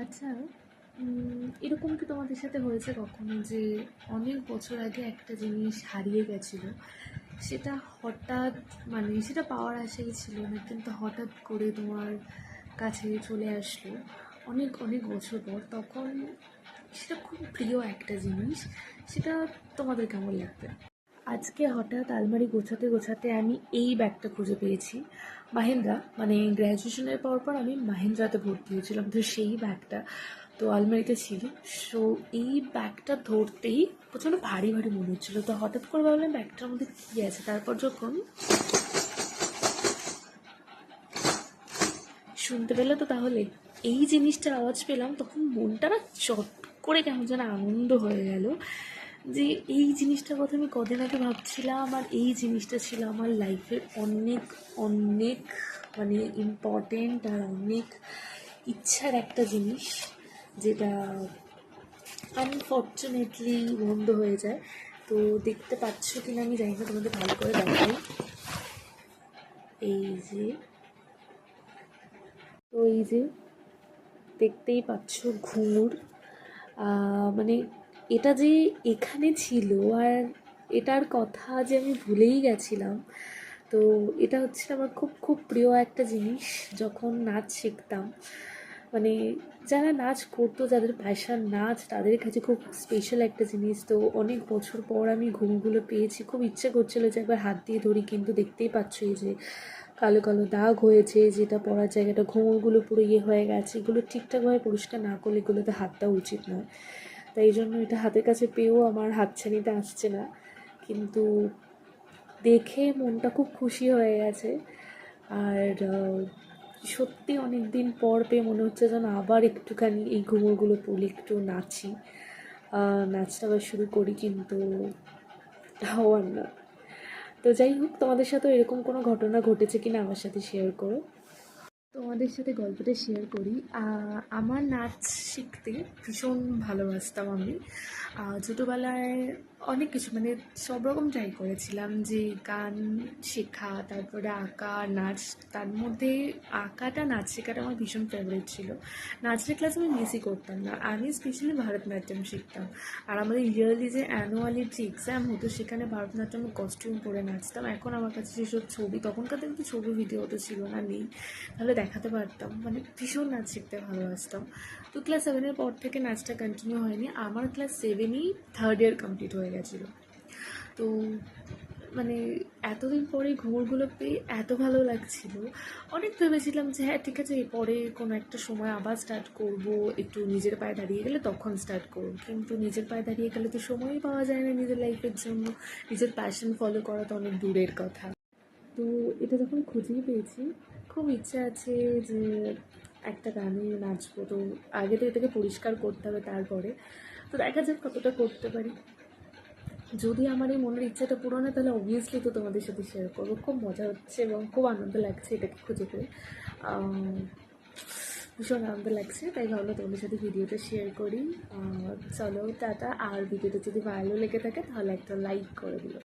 আচ্ছা এরকম কি তোমাদের সাথে হয়েছে কখনো যে অনেক বছর আগে একটা জিনিস হারিয়ে গেছিল? সেটা হঠাৎ মানে সেটা পাওয়ার আশাই ছিল না, কিন্তু হঠাৎ করে তোমার কাছে চলে আসলো অনেক অনেক বছর পর। তখন সেটা খুব প্রিয় একটা জিনিস, সেটা তোমাদের কেমন লাগবে? আজকে হঠাৎ আলমারি গোছাতে গোছাতে আমি এই ব্যাগটা খুঁজে পেয়েছি। মাহেন্দ্রা মানে গ্র্যাজুয়েশনের পর পর আমি মাহেন্দ্রাতে ভর্তি হয়েছিলাম তো সেই ব্যাগটা। তো আলমারিতে ছিল। সো এই ব্যাগটা ধরতেই প্রচণ্ড ভারী ভারী মনে হচ্ছিল। তো হঠাৎ করে ভাবলাম ব্যাগটার মধ্যে কী আছে? তারপর যখন শুনতে পেলে তো তাহলে এই জিনিসটার আওয়াজ পেলাম, তখন মনটা না চট করে কেমন যেন আনন্দ হয়ে গেল। যে এই জিনিসটার কথা আমি কদিন আগে ভাবছিলাম আর এই জিনিসটা ছিল আমার লাইফের অনেক অনেক মানে ইম্পর্টেন্ট আর অনেক ইচ্ছার একটা জিনিস যেটা আনফর্চুনেটলি বন্ধ হয়ে যায়। তো দেখতে পাচ্ছ কিনা আমি জানি না তোমাদের ভালো করে দেখাই। এই যে তো এই যে দেখতেই পাচ্ছ আহ, মানে এটা যে এখানে ছিল আর এটার কথা যে আমি ভুলেই গেছিলাম। তো এটা হচ্ছে আমার খুব খুব প্রিয় একটা জিনিস যখন নাচ শিখতাম। মানে যারা নাচ করতো, যাদের প্যাশন নাচ, তাদের কাছে খুব স্পেশাল একটা জিনিস। তো অনেক বছর পর আমি ঘুমগুলো পেয়েছি। খুব ইচ্ছে করছিল যে একবার হাত দিয়ে ধরি, কিন্তু দেখতেই পাচ্ছ এই যে কালো কালো দাগ হয়েছে, যেটা পড়ার জায়গাটা ঘুঙুরগুলো পুরো ইয়ে হয়ে গেছে। এগুলো ঠিকঠাকভাবে পরিষ্কার না করলে এগুলোতে হাত দেওয়া উচিত নয়। তাই জন্য এটা হাতের কাছে পেয়েও আমার হাতছানিতে আসছে না। কিন্তু দেখে মনটা খুব খুশি হয়ে গেছে। আর সত্যি অনেক দিন পর পেয়ে মনে হচ্ছে যেন আবার একটুখানি এই ঘুমোরগুলো পড়ি একটু নাচি। নাচটা আবার শুরু করি কিন্তু হওয়ার না। তো যাই হোক, তোমাদের সাথে এরকম কোনো ঘটনা ঘটেছে কিনা আমার সাথে শেয়ার করো। তোমাদের সাথে গল্পটা শেয়ার করি। আমার নাচ শিখতে ভীষণ ভালোবাসতাম আমি। ছোটোবেলায় অনেক কিছু মানে সব রকম ট্রাই করেছিলাম যে গান শেখা, তারপরে আঁকা, নাচ, তার মধ্যে আঁকাটা, নাচ শেখাটা আমার ভীষণ ফেভারিট ছিল। নাচের ক্লাস আমি মিসই করতাম না, আমি স্পেশালি ভারতনাট্যম শিখতাম। আর আমাদের ইয়ারলি যে অ্যানুয়ালি যে এক্সাম হতো, সেখানে ভারতনাট্যমের কস্টিউম পরে নাচতাম। এখন আমার কাছে যেসব ছবি, তখনকার দিনে তো ছবি ভিডিও তো ছিল না, নেই। তাহলে দেখাতে পারতাম মানে ভীষণ নাচ শিখতে ভালোবাসতাম। তো ক্লাস সেভেনের পর থেকে নাচটা কন্টিনিউ হয়নি। আমার ক্লাস সেভেনই থার্ড ইয়ার কমপ্লিট হয়ে গেছিল তো মানে এতদিন পরে ঘুমোরগুলো পেয়ে এত ভালো লাগছিল। অনেক ভেবেছিলাম যে হ্যাঁ ঠিক আছে, এরপরে কোনো একটা সময় আবার স্টার্ট করব, একটু নিজের পায়ে দাঁড়িয়ে গেলে তখন স্টার্ট করব। কিন্তু নিজের পায়ে দাঁড়িয়ে গেলে তো সময়ই পাওয়া যায় না নিজের লাইফের জন্য। নিজের প্যাশন ফলো করা তো অনেক দূরের কথা। তো এটা যখন খুঁজেই পেয়েছি, খুব ইচ্ছা আছে যে একটা গানে নাচবো। তো আগে তো এটাকে পরিষ্কার করতে হবে তারপরে। তো দেখা যাক কতটা করতে পারি। যদি আমার এই মনের ইচ্ছাটা পূরণ হয়, তাহলে অবভিয়াসলি তো তোমাদের সাথে শেয়ার করব। খুব মজা হচ্ছে এবং খুব আনন্দ লাগছে এটাকে খুঁজে পেয়ে। ভীষণ আনন্দ লাগছে, তাই ভাবলো তোমাদের সাথে ভিডিওটা শেয়ার করি। চলো, টাটা। আর ভিডিওটা যদি ভালো লেগে থাকে, তাহলে একটা লাইক করে দিও